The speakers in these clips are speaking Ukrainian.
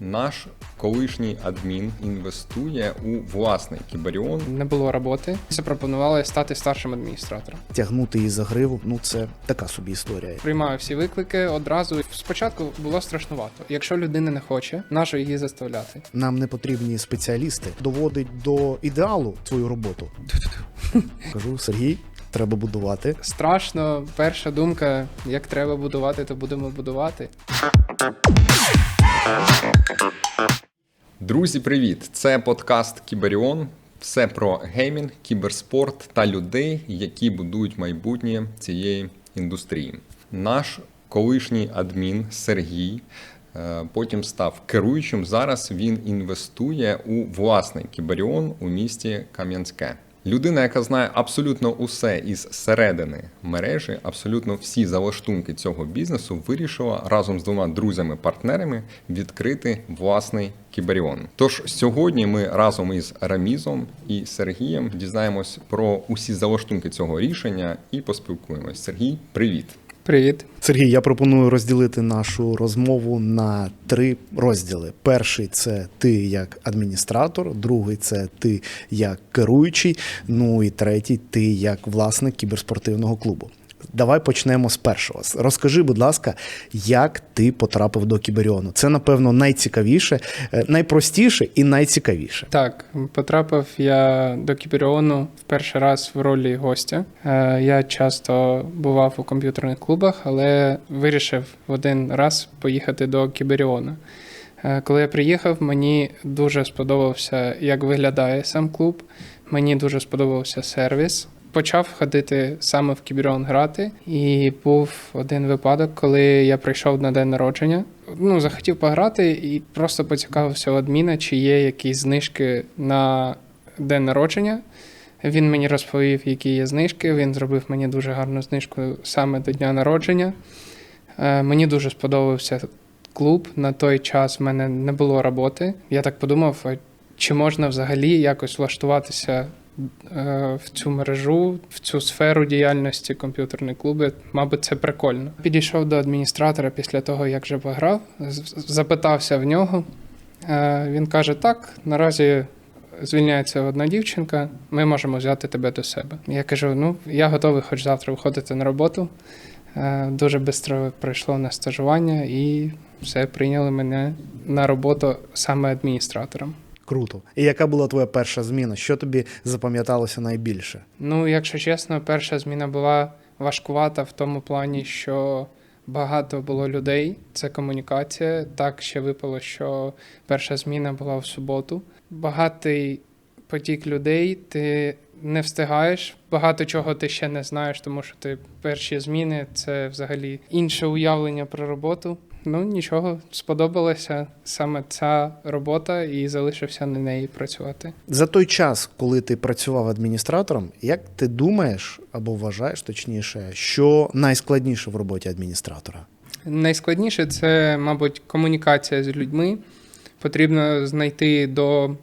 Наш колишній адмін інвестує у власний кіберіон. Не було роботи. Запропонували стати старшим адміністратором. Тягнути її за гриву, ну це така собі історія. Приймаю всі виклики одразу. Спочатку було страшнувато. Якщо людина не хоче, нащо її заставляти? Нам не потрібні спеціалісти. Доводить до ідеалу свою роботу. Кажу, Сергій, треба будувати. Страшно. Перша думка: як треба будувати, то будемо будувати. Друзі, привіт! Це подкаст Кіберіон. Все про геймінг, кіберспорт та людей, які будують майбутнє цієї індустрії. Наш колишній адмін Сергій е, потім став керуючим. Зараз він інвестує у власний кіберіон у місті Кам'янське. Людина, яка знає абсолютно усе із середини мережі, абсолютно всі залаштунки цього бізнесу, вирішила разом з двома друзями-партнерами відкрити власний кіберіон. Тож сьогодні ми разом із Рамізом і Сергієм дізнаємось про усі залаштунки цього рішення і поспілкуємось. Сергій, привіт! Привіт. Сергій, я пропоную розділити нашу розмову на три розділи. Перший це ти як адміністратор, другий це ти як керуючий. Ну і третій ти як власник кіберспортивного клубу. Давай почнемо з першого. Розкажи, будь ласка, як ти потрапив до кіберіону? Це, напевно, найцікавіше, е, найпростіше і найцікавіше. Так, потрапив я до Кіберіону в перший раз в ролі гостя. Е, Я часто бував у комп'ютерних клубах, але вирішив в один раз поїхати до Кіберіону. Е, Коли я приїхав, мені дуже сподобався, як виглядає сам клуб. Мені дуже сподобався сервіс. Почав ходити саме в Кіберіон грати, і був один випадок, коли я прийшов на день народження. Ну, захотів пограти і просто поцікавився у адміна, чи є якісь знижки на день народження. Він мені розповів, які є знижки. Він зробив мені дуже гарну знижку саме до дня народження. Е, Мені дуже сподобався клуб. На той час в мене не було роботи. Я так подумав, чи можна взагалі якось влаштуватися в цю мережу, в цю сферу діяльності комп'ютерні клуби. Мабуть, це прикольно. Підійшов до адміністратора після того, як вже пограв, запитався в нього. Е, Він каже: так, наразі звільняється одна дівчинка, ми можемо взяти тебе до себе. Я кажу: ну, я готовий хоч завтра виходити на роботу. Е, Дуже швидко пройшло на стажування і все прийняли мене на роботу саме адміністратором. Круто. І яка була твоя перша зміна? Що тобі запам'яталося найбільше? Ну, якщо чесно, перша зміна була важкувата в тому плані, що багато було людей. Це комунікація. Так ще випало, що перша зміна була в суботу. Багатий потік людей, ти не встигаєш. Багато чого ти ще не знаєш, тому що ти перші зміни це взагалі інше уявлення про роботу. Ну нічого, сподобалася саме ця робота і залишився на неї працювати. За той час, коли ти працював адміністратором, як ти думаєш або вважаєш точніше, що найскладніше в роботі адміністратора? Найскладніше це, мабуть, комунікація з людьми. Потрібно знайти до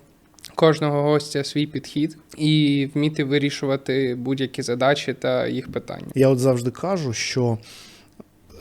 кожного гостя свій підхід і вміти вирішувати будь-які задачі та їх питання. Я от завжди кажу, що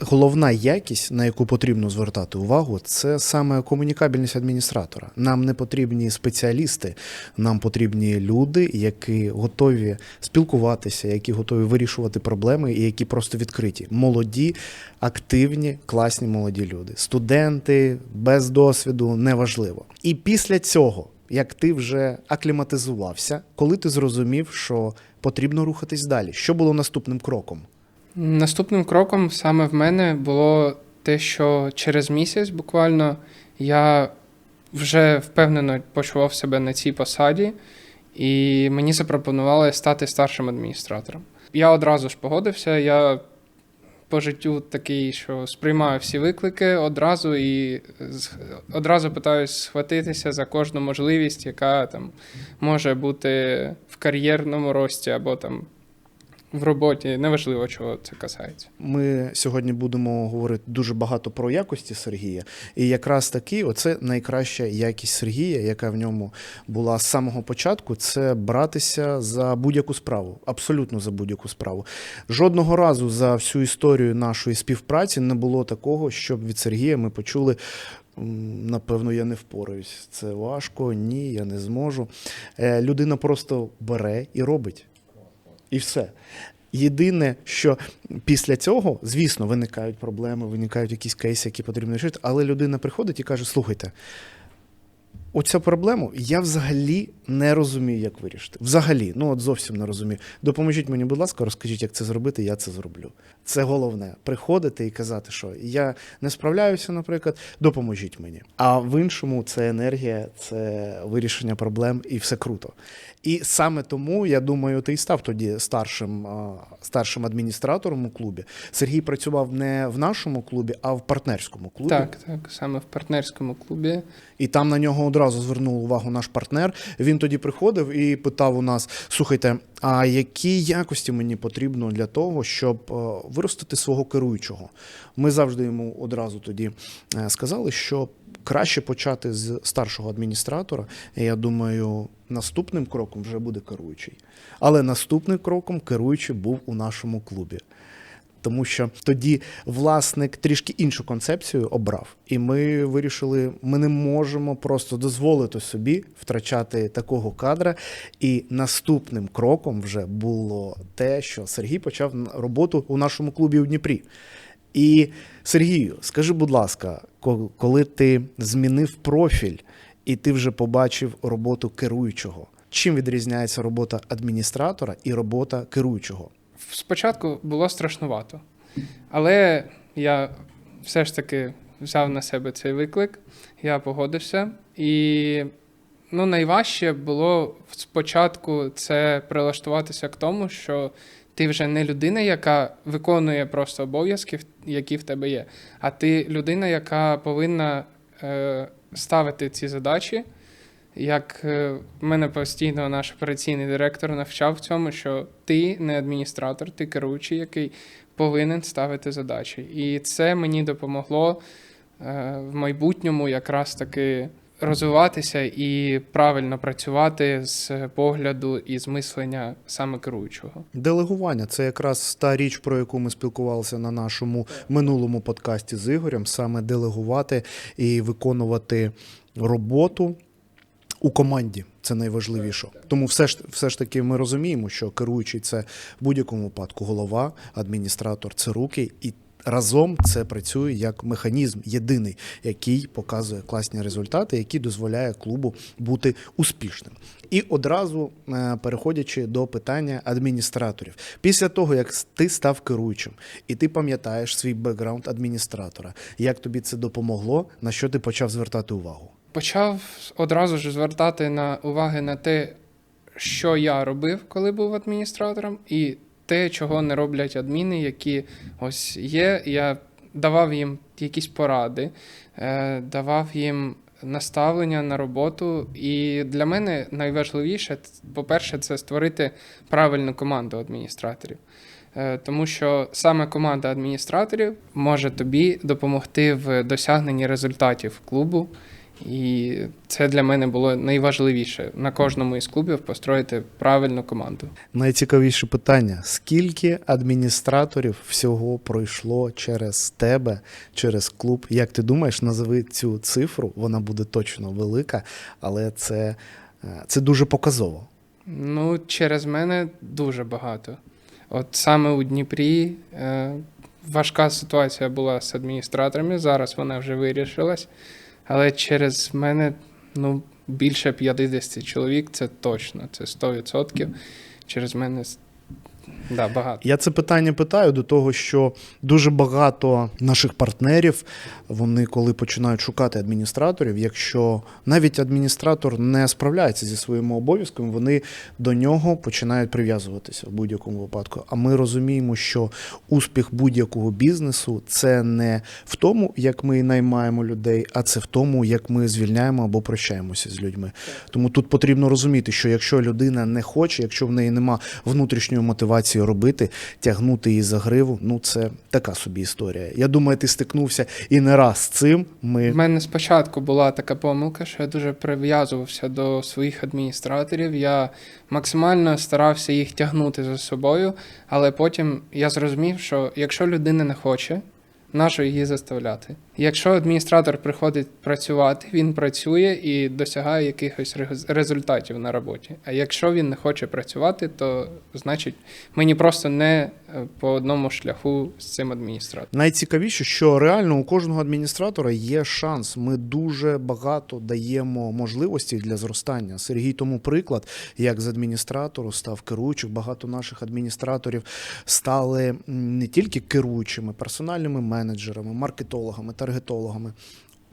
головна якість, на яку потрібно звертати увагу, це саме комунікабельність адміністратора. Нам не потрібні спеціалісти, нам потрібні люди, які готові спілкуватися, які готові вирішувати проблеми і які просто відкриті. Молоді, активні, класні молоді люди. Студенти без досвіду неважливо. І після цього. Як ти вже акліматизувався, коли ти зрозумів, що потрібно рухатись далі? Що було наступним кроком? Наступним кроком саме в мене було те, що через місяць буквально я вже впевнено почував себе на цій посаді, і мені запропонували стати старшим адміністратором. Я одразу ж погодився. Я по життю такий, що сприймаю всі виклики одразу і одразу питаюсь схватитися за кожну можливість, яка там може бути в кар'єрному рості або там в роботі. Неважливо, чого це касається. Ми сьогодні будемо говорити дуже багато про якості Сергія, і якраз таки, оце найкраща якість Сергія, яка в ньому була з самого початку, це братися за будь-яку справу, абсолютно за будь-яку справу. Жодного разу за всю історію нашої співпраці не було такого, щоб від Сергія ми почули Напевно, я не впораюсь. Це важко, ні, я не зможу. Е, Людина просто бере і робить. І все. Єдине, що після цього, звісно, виникають проблеми, виникають якісь кейси, які потрібно вирішити, але людина приходить і каже: слухайте, оцю проблему я взагалі не розумію, як вирішити. Взагалі, ну от зовсім не розумію. Допоможіть мені, будь ласка, розкажіть, як це зробити, я це зроблю. Це головне приходити і казати, що я не справляюся, наприклад, допоможіть мені. А в іншому це енергія, це вирішення проблем і все круто. І саме тому я думаю, ти і став тоді старшим, старшим адміністратором у клубі. Сергій працював не в нашому клубі, а в партнерському клубі. Так, так, саме в партнерському клубі. І там на нього одразу звернув увагу наш партнер. Він тоді приходив і питав у нас: слухайте, а які якості мені потрібно для того, щоб е, виростити свого керуючого? Ми завжди йому одразу тоді е, сказали, що краще почати з старшого адміністратора. Я думаю, наступним кроком вже буде керуючий. Але наступним кроком керуючий був у нашому клубі. Тому що тоді власник трішки іншу концепцію обрав, і ми вирішили, ми не можемо просто дозволити собі втрачати такого кадра. І наступним кроком вже було те, що Сергій почав роботу у нашому клубі у Дніпрі. І Сергію, скажи, будь ласка, ко- коли ти змінив профіль і ти вже побачив роботу керуючого, чим відрізняється робота адміністратора і робота керуючого? Спочатку було страшнувато, але я все ж таки взяв на себе цей виклик, я погодився. І ну, найважче було спочатку це прилаштуватися к тому, що ти вже не людина, яка виконує просто обов'язки, які в тебе є, а ти людина, яка повинна е, ставити ці задачі. Як е, мене постійно наш операційний директор навчав в цьому, що ти не адміністратор, ти керуючий, який повинен ставити задачі. І це мені допомогло е, в майбутньому якраз таки розвиватися і правильно працювати з погляду і з мислення саме керуючого. Делегування це якраз та річ, про яку ми спілкувалися на нашому минулому подкасті з Ігорем, саме делегувати і виконувати роботу у команді. Це найважливіше. Тому все ж все ж таки ми розуміємо, що керуючий це в будь-якому випадку голова, адміністратор це руки, і разом це працює як механізм єдиний, який показує класні результати, який дозволяє клубу бути успішним. І одразу е, переходячи до питання адміністраторів, після того як ти став керуючим, і ти пам'ятаєш свій бекграунд адміністратора, як тобі це допомогло, на що ти почав звертати увагу? Почав одразу ж звертати на уваги на те, що я робив, коли був адміністратором, і те, чого не роблять адміни, які ось є. Я давав їм якісь поради, е, давав їм наставлення на роботу. І для мене найважливіше, по-перше, це створити правильну команду адміністраторів. Е, Тому що саме команда адміністраторів може тобі допомогти в досягненні результатів клубу. І це для мене було найважливіше на кожному із клубів построїти правильну команду. Найцікавіше питання: скільки адміністраторів всього пройшло через тебе, через клуб? Як ти думаєш, назови цю цифру? Вона буде точно велика, але це, е, це дуже показово. Ну, через мене дуже багато. От саме у Дніпрі е, важка ситуація була з адміністраторами. Зараз вона вже вирішилась. Але через мене ну, більше 50 чоловік це точно, це 100%. Через мене да, багато. Я це питання питаю до того, що дуже багато наших партнерів, вони коли починають шукати адміністраторів, якщо навіть адміністратор не справляється зі своїми обов'язками, вони до нього починають прив'язуватися в будь-якому випадку. А ми розуміємо, що успіх будь-якого бізнесу це не в тому, як ми наймаємо людей, а це в тому, як ми звільняємо або прощаємося з людьми. Тому тут потрібно розуміти, що якщо людина не хоче, якщо в неї нема внутрішньої мотивації робити, тягнути її за гриву, ну це така собі історія. Я думаю, ти стикнувся і не раз з цим. Ми в мене спочатку була така помилка, що я дуже прив'язувався до своїх адміністраторів. Я максимально старався їх тягнути за собою, але потім я зрозумів, що якщо людина не хоче, Нащо її заставляти? Якщо адміністратор приходить працювати, він працює і досягає якихось результатів на роботі. А якщо він не хоче працювати, то значить мені просто не по одному шляху з цим адміністратором. Найцікавіше, що реально у кожного адміністратора є шанс. Ми дуже багато даємо можливостей для зростання. Сергій тому приклад, як з адміністратору став керуючим. Багато наших адміністраторів стали не тільки керуючими, персональними менеджерами, маркетологами, таргетологами.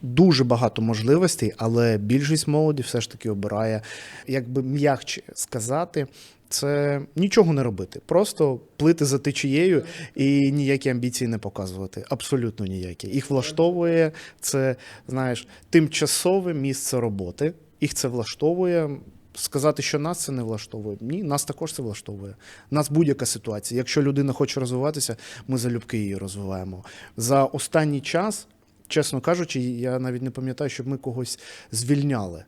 Дуже багато можливостей, але більшість молоді все ж таки обирає, як би м'якче сказати, це нічого не робити, просто плити за течією і ніякі амбіції не показувати. Абсолютно ніякі. Їх влаштовує це, знаєш, тимчасове місце роботи. Їх це влаштовує. Сказати, що нас це не влаштовує. Ні, нас також це влаштовує. Нас будь-яка ситуація. Якщо людина хоче розвиватися, ми залюбки її розвиваємо. За останній час, чесно кажучи, я навіть не пам'ятаю, щоб ми когось звільняли.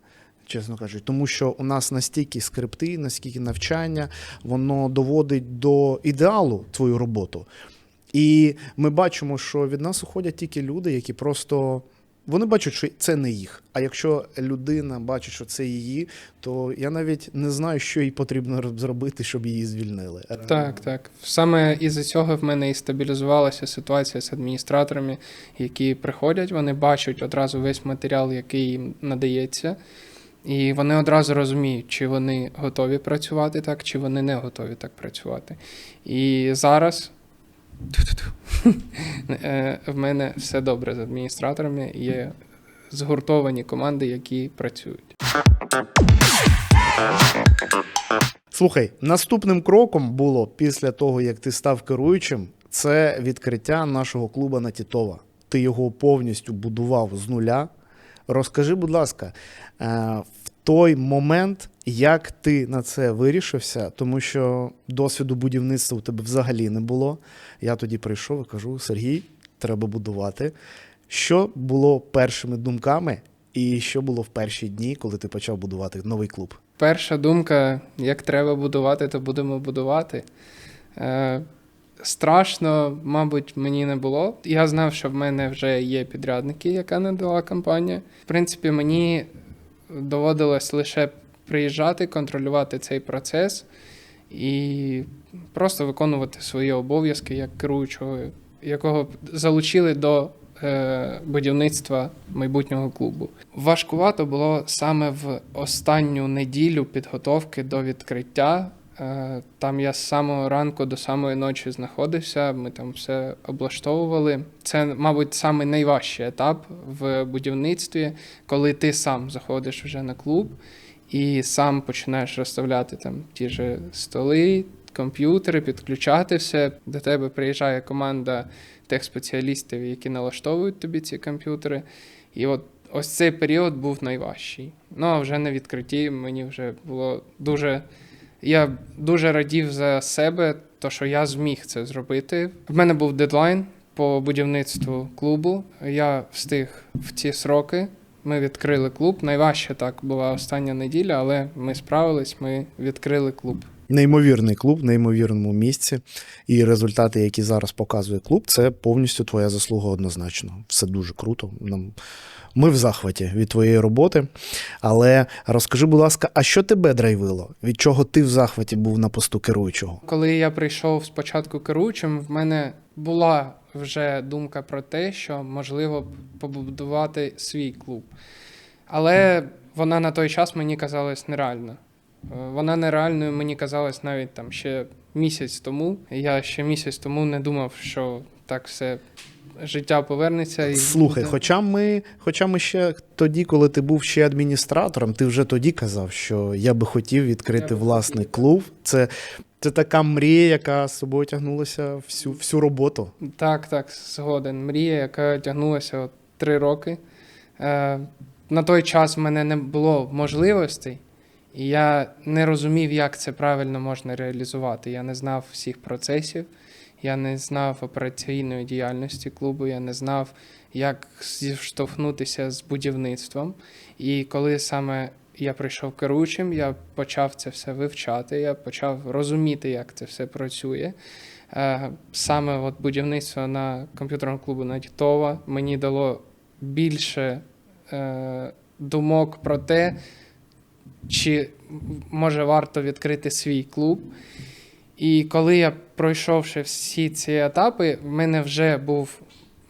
Чесно кажучи, тому що у нас настільки скрипти, настільки навчання, воно доводить до ідеалу твою роботу. І ми бачимо, що від нас уходять тільки люди, які просто вони бачать, що це не їх. А якщо людина бачить, що це її, то я навіть не знаю, що їй потрібно зробити, щоб її звільнили. Так, так. Саме із-за цього в мене і стабілізувалася ситуація з адміністраторами, які приходять, вони бачать одразу весь матеріал, який їм надається, і вони одразу розуміють, чи вони готові працювати так, чи вони не готові так працювати. І зараз Е, в мене все добре з адміністраторами. Є згуртовані команди, які працюють. Слухай, наступним кроком було після того, як ти став керуючим, це відкриття нашого клуба на Тітова. Ти його повністю будував з нуля. Розкажи, будь ласка, е, в той момент, як ти на це вирішився, тому що досвіду будівництва у тебе взагалі не було. Я тоді прийшов і кажу: Сергій, треба будувати. Що було першими думками, і що було в перші дні, коли ти почав будувати новий клуб? Перша думка: як треба будувати, то будемо будувати. Страшно, мабуть, мені не було. Я знав, що в мене вже є підрядники, яка надала компанія. В принципі, мені доводилось лише приїжджати, контролювати цей процес і просто виконувати свої обов'язки як керуючого, якого залучили до е, будівництва майбутнього клубу. Важкувато було саме в останню неділю підготовки до відкриття. Е, Там я з самого ранку до самої ночі знаходився. Ми там все облаштовували. Це, мабуть, самий найважчий етап в будівництві, коли ти сам заходиш вже на клуб і сам починаєш розставляти там ті ж столи, комп'ютери, підключати все. До тебе приїжджає команда техспеціалістів, які налаштовують тобі ці комп'ютери. І от ось цей період був найважчий. Ну а вже на відкритті мені вже було дуже. Я дуже радів за себе, то що я зміг це зробити. В мене був дедлайн по будівництву клубу. Я встиг в ці сроки. Ми відкрили клуб. Найважче так була остання неділя, але ми справились, ми відкрили клуб. Неймовірний клуб, в неймовірному місці. І результати, які зараз показує клуб, це повністю твоя заслуга однозначно. Все дуже круто. Нам... Ми в захваті від твоєї роботи. Але розкажи, будь ласка, а що тебе драйвило? Від чого ти в захваті був на посту керуючого? Коли я прийшов спочатку керуючим, в мене була вже думка про те, що можливо побудувати свій клуб. Але вона на той час мені казалась нереальна. Е, Вона нереальною мені казалась навіть там ще місяць тому. Я ще місяць тому не думав, що так все життя повернеться. І Слухай, буде. хоча ми, хоча ми ще тоді, коли ти був ще адміністратором, ти вже тоді казав, що я би хотів відкрити Я власний хотів. клуб. Це, це така мрія, яка з собою тягнулася всю, всю роботу. Так, так, згоден. Мрія, яка тягнулася от три роки. Е, на той час в мене не було можливостей, і я не розумів, як це правильно можна реалізувати. Я не знав всіх процесів, я не знав операційної діяльності клубу, я не знав, як зіштовхнутися з будівництвом. І коли саме я прийшов керуючим, я почав це все вивчати, я почав розуміти, як це все працює. Е, Саме от будівництво на комп'ютерному клубу на Тітова мені дало більше е, думок про те, чи може варто відкрити свій клуб. І коли я пройшовши всі ці етапи, в мене вже був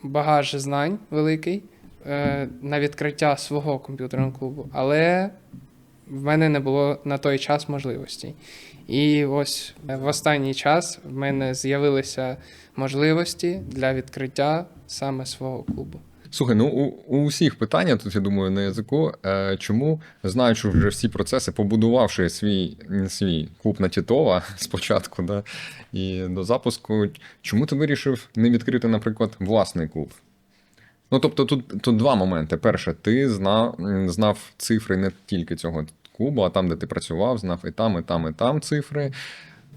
багаж знань великий е, на відкриття свого комп'ютерного клубу, але в мене не було на той час можливостей. І ось в останній час в мене з'явилися можливості для відкриття саме свого клубу. Слухай, ну у, у всіх питання тут, я думаю, на язику. Е, чому, знаючи вже всі процеси, побудувавши свій, свій клуб на Тітова спочатку, да, і до запуску, чому ти вирішив не відкрити, наприклад, власний клуб? Ну, тобто, тут, тут два моменти. Перше, ти знав, знав цифри не тільки цього клубу, а там, де ти працював, знав і там, і там, і там цифри.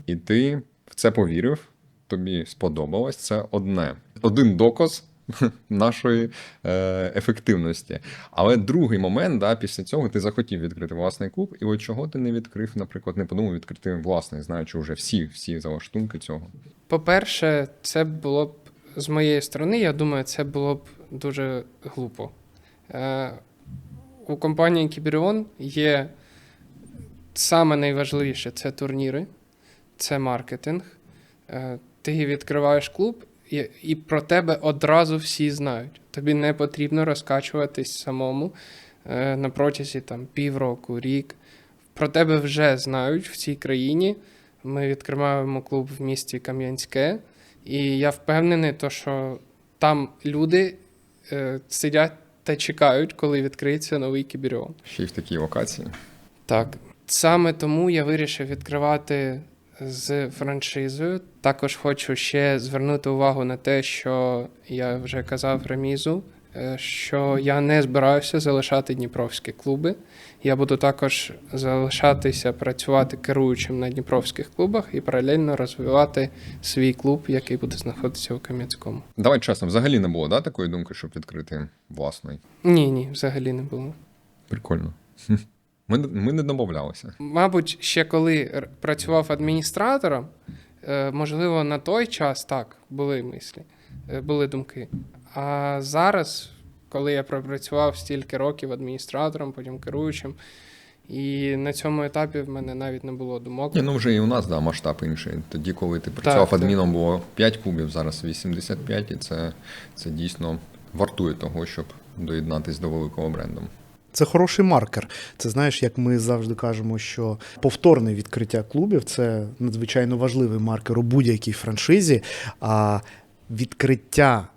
І ти в це повірив, тобі сподобалось. Це одне. Один доказ нашої е, ефективності. Але другий момент, да, після цього ти захотів відкрити власний клуб, і от чого ти не відкрив, наприклад, не подумав відкрити власний, знаючи вже всі, всі залаштунки цього. По-перше, це було б з моєї сторони, я думаю, це було б дуже глупо. Е, у компанії Кіберіон є саме найважливіше це турніри, це маркетинг. Е, ти відкриваєш клуб, і, і про тебе одразу всі знають. Тобі не потрібно розкачуватись самому е, на протязі там, півроку, рік. Про тебе вже знають в цій країні. Ми відкриваємо клуб в місті Кам'янське, і я впевнений, то, що там люди е, сидять та чекають, коли відкриється новий кіберіон. Ще й в такій локації. Так. Саме тому я вирішив відкривати з франшизою. Також хочу ще звернути увагу на те, що я вже казав Ремізу, е, що я не збираюся залишати дніпровські клуби. Я буду також залишатися працювати керуючим на дніпровських клубах і паралельно розвивати свій клуб, який буде знаходитися у Кам'янському. Давай чесно, взагалі не було да, такої думки, щоб відкрити власний. Ні, ні, взагалі не було. Прикольно. Ми, ми не домовлялися. Мабуть, ще коли працював адміністратором, е, можливо, на той час так були мислі, е, були думки. А зараз, коли я пропрацював стільки років адміністратором, потім керуючим, і на цьому етапі в мене навіть не було думок. Ні, ну вже і у нас да, масштаб інший. Тоді, коли ти працював так. адміном, було 5 клубів, зараз 85, і це, це дійсно вартує того, щоб доєднатись до великого бренду. Це хороший маркер. Це знаєш, як ми завжди кажемо, що повторне відкриття клубів це надзвичайно важливий маркер у будь-якій франшизі. А відкриття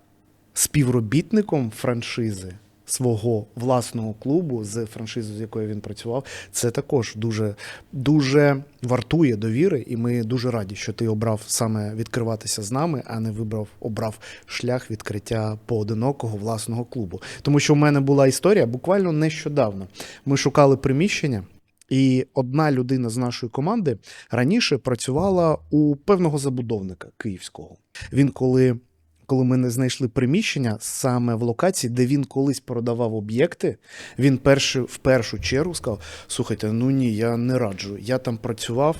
співробітником франшизи свого власного клубу з франшизою, з якою він працював, це також дуже, дуже вартує довіри, і ми дуже раді, що ти обрав саме відкриватися з нами, а не вибрав обрав шлях відкриття поодинокого власного клубу. Тому що в мене була історія буквально нещодавно. Ми шукали приміщення. І одна людина з нашої команди раніше працювала у певного забудовника київського. Він коли, коли ми не знайшли приміщення саме в локації, де він колись продавав об'єкти, він перший, в першу чергу сказав: слухайте, ну ні, я не раджу. Я там працював.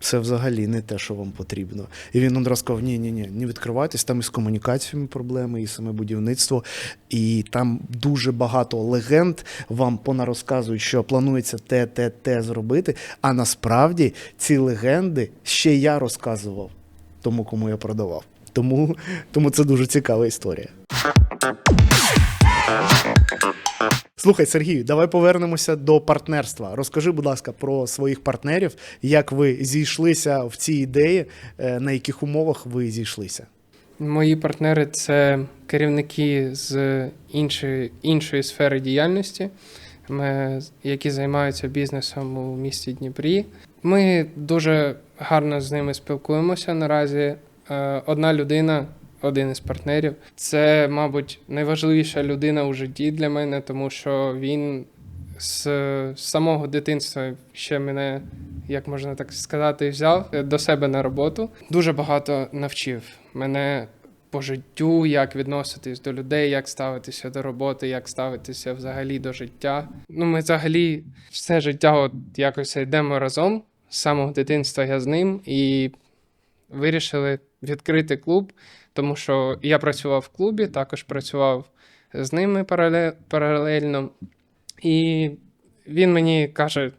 Це взагалі не те, що вам потрібно. І він одразу сказав: ні, ні, ні, не відкривайтесь, там із комунікаціями проблеми, і саме будівництво. І там дуже багато легенд вам понарозказують, що планується те, те, те зробити. А насправді ці легенди ще я розказував тому, кому я продавав. Тому, тому це дуже цікава історія. Слухай, Сергію, давай повернемося до партнерства. Розкажи, будь ласка, про своїх партнерів, як ви зійшлися в цій ідеї, е, на яких умовах ви зійшлися. Мої партнери це керівники з іншої, іншої сфери діяльності, ми, які займаються бізнесом у місті Дніпрі. Ми дуже гарно з ними спілкуємося наразі. Е, Одна людина, один із партнерів, це, мабуть, найважливіша людина у житті для мене, тому що він з самого дитинства ще мене, як можна так сказати, взяв до себе на роботу. Дуже багато навчив мене по життю, як відноситись до людей, як ставитися до роботи, як ставитися взагалі до життя. Ну, ми взагалі все життя от якось йдемо разом. З самого дитинства я з ним, і вирішили відкрити клуб, тому що я працював в клубі, також працював з ними паралельно. І він мені каже: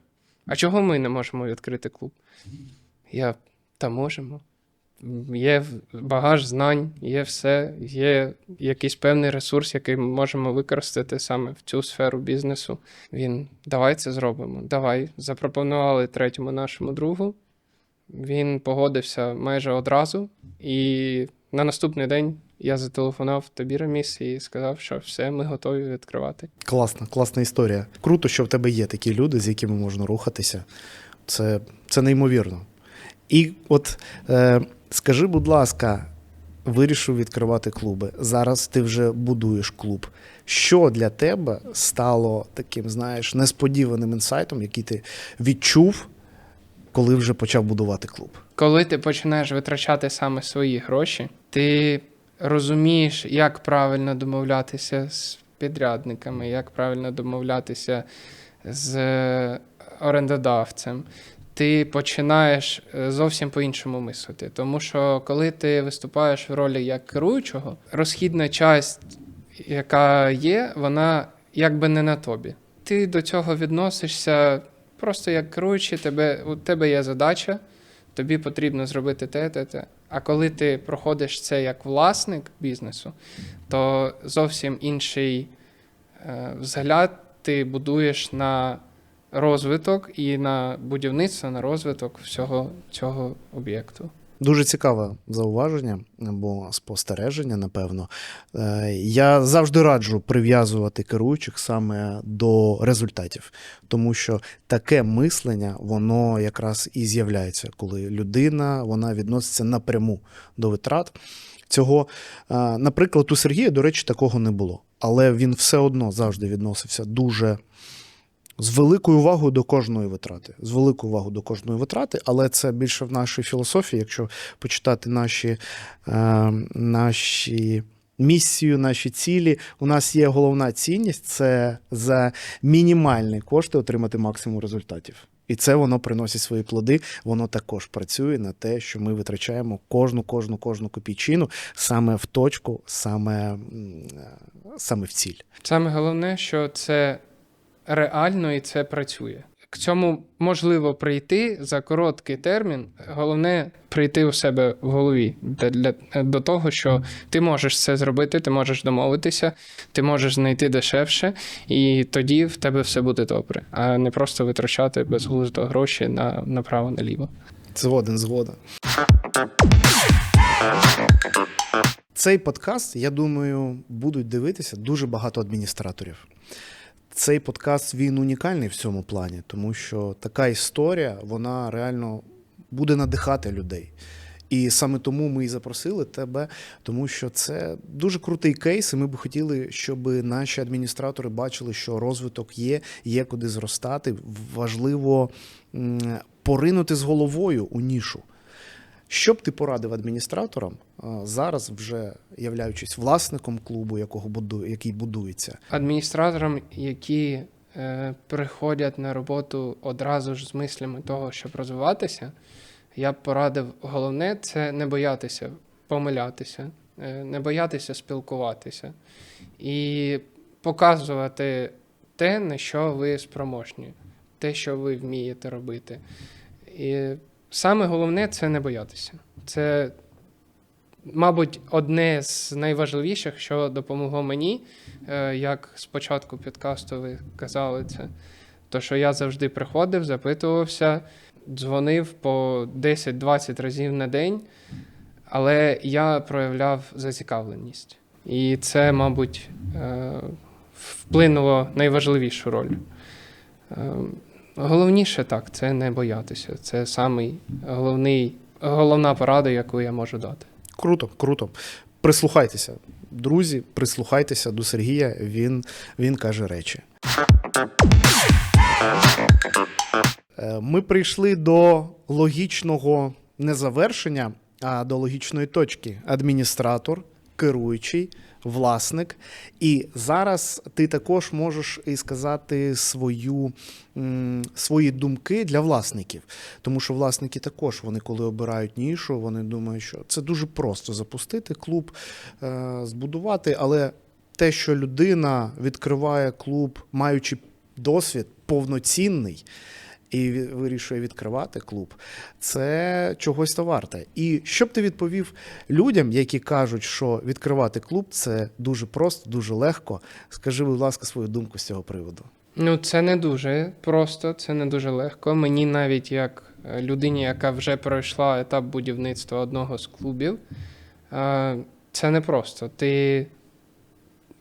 а чого ми не можемо відкрити клуб? Я та можемо. Є багаж знань, є все, є якийсь певний ресурс, який ми можемо використати саме в цю сферу бізнесу. Він давай це зробимо. Давай. Запропонували третьому нашому другу. Він погодився майже одразу. І на наступний день я зателефонував тобі Реміс і сказав, що все, ми готові відкривати. Класна, класна історія. Круто, що в тебе є такі люди, з якими можна рухатися. Це, це неймовірно. І от е, скажи, будь ласка, вирішив відкривати клуби. Зараз ти вже будуєш клуб. Що для тебе стало таким, знаєш, несподіваним інсайтом, який ти відчув, коли вже почав будувати клуб? Коли ти починаєш витрачати саме свої гроші, ти розумієш, як правильно домовлятися з підрядниками, як правильно домовлятися з е, орендодавцем. Ти починаєш е, зовсім по-іншому мислити. Тому що коли ти виступаєш в ролі як керуючого, розхідна часть, яка є, вона якби не на тобі. Ти до цього відносишся просто як керуючий, тебе, у тебе є задача, тобі потрібно зробити те, те, те. А коли ти проходиш це як власник бізнесу, то зовсім інший е, взгляд ти будуєш на розвиток і на будівництво, на розвиток всього цього об'єкту. Дуже цікаве зауваження або спостереження, напевно. Е, Я завжди раджу прив'язувати керуючих саме до результатів, тому що таке мислення, воно якраз і з'являється, коли людина вона відноситься напряму до витрат. Цього, е, наприклад, у Сергія, до речі, такого не було. Але він все одно завжди відносився дуже з великою увагою до кожної витрати. З великою увагою до кожної витрати, але це більше в нашій філософії, якщо почитати наші, е, наші місію, наші цілі. У нас є головна цінність це за мінімальні кошти отримати максимум результатів. І це воно приносить свої плоди. Воно також працює на те, що ми витрачаємо кожну, кожну, кожну копійчину саме в точку, саме, е, саме в ціль. Саме головне, що це реально і це працює. К цьому можливо прийти за короткий термін. Головне прийти у себе в голові для, до того, що ти можеш це зробити, ти можеш домовитися, ти можеш знайти дешевше, і тоді в тебе все буде добре, а не просто витрачати безглуздо гроші на направо-наліво. Згоден, згоден. Цей подкаст, я думаю, будуть дивитися дуже багато адміністраторів. Цей подкаст він унікальний в цьому плані, тому що така історія, вона реально буде надихати людей. І саме тому ми і запросили тебе, тому що це дуже крутий кейс, і ми б хотіли, щоб наші адміністратори бачили, що розвиток є, є куди зростати. Важливо поринути з головою у нішу. Що б ти порадив адміністраторам зараз, вже являючись власником клубу, якого будує, який будується? Адміністраторам, які е, приходять на роботу одразу ж з мислями того, щоб розвиватися, я б порадив головне це не боятися помилятися, е, не боятися спілкуватися і показувати те, на що ви спроможні, те, що ви вмієте робити. І саме головне це не боятися. Це мабуть, одне з найважливіших, що допомогло мені, е, як спочатку підкасту ви казали це, то що я завжди приходив, запитувався, дзвонив по 10-20 разів на день, але я проявляв зацікавленість. І це, мабуть, е, вплинуло найважливішу роль. Головніше так, це не боятися. Це самий головний, головна порада, яку я можу дати. Круто, круто. Прислухайтеся, друзі, прислухайтеся до Сергія. Він, він каже речі. Е, Ми прийшли до логічного не завершення, а до логічної точки. Адміністратор, керуючий власник, і зараз ти також можеш і сказати свою, свої думки для власників. Тому що власники також, вони коли обирають нішу, вони думають, що це дуже просто запустити клуб, е, збудувати, але те, що людина відкриває клуб, маючи досвід повноцінний. І вирішує відкривати клуб, це чогось то варте. І що б ти відповів людям, які кажуть, що відкривати клуб це дуже просто, дуже легко. Скажи, будь ласка, свою думку з цього приводу. Ну, це не дуже просто, це не дуже легко. Мені навіть як е, людині, яка вже пройшла етап будівництва одного з клубів, е, це не просто. Ти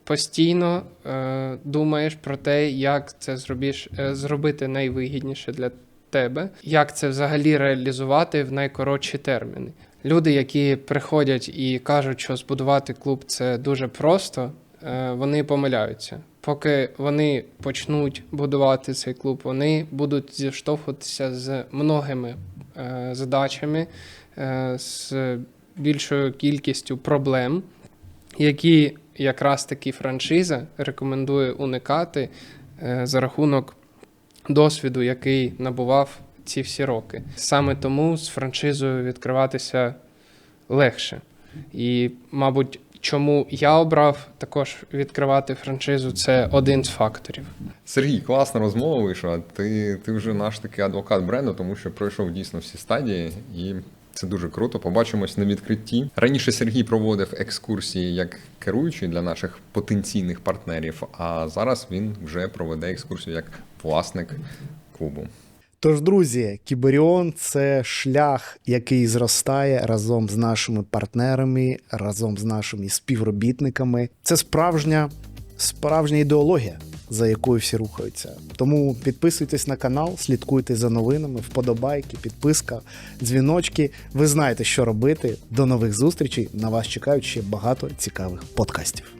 постійно е, думаєш про те, як це зробиш, е, зробити найвигідніше для тебе, як це взагалі реалізувати в найкоротші терміни. Люди, які приходять і кажуть, що збудувати клуб це дуже просто, е, вони помиляються. Поки вони почнуть будувати цей клуб, вони будуть зіштовхуватися з многими е, задачами, е, з більшою кількістю проблем, які якраз таки франшиза рекомендує уникати е, за рахунок досвіду, який набував ці всі роки. Саме тому з франшизою відкриватися легше. І, мабуть, чому я обрав також відкривати франшизу, це один з факторів. Сергій, класна розмова вийшла. Ти, ти вже наш такий адвокат бренду, тому що пройшов дійсно всі стадії, і це дуже круто. Побачимось на відкритті. Раніше Сергій проводив екскурсії як керуючий для наших потенційних партнерів, а зараз він вже проведе екскурсію як власник клубу. Тож, друзі, Кіберіон це шлях, який зростає разом з нашими партнерами, разом з нашими співробітниками. Це справжня, справжня ідеологія, за якою всі рухаються. Тому підписуйтесь на канал, слідкуйте за новинами, вподобайки, підписка, дзвіночки. Ви знаєте, що робити. До нових зустрічей. На вас чекають ще багато цікавих подкастів.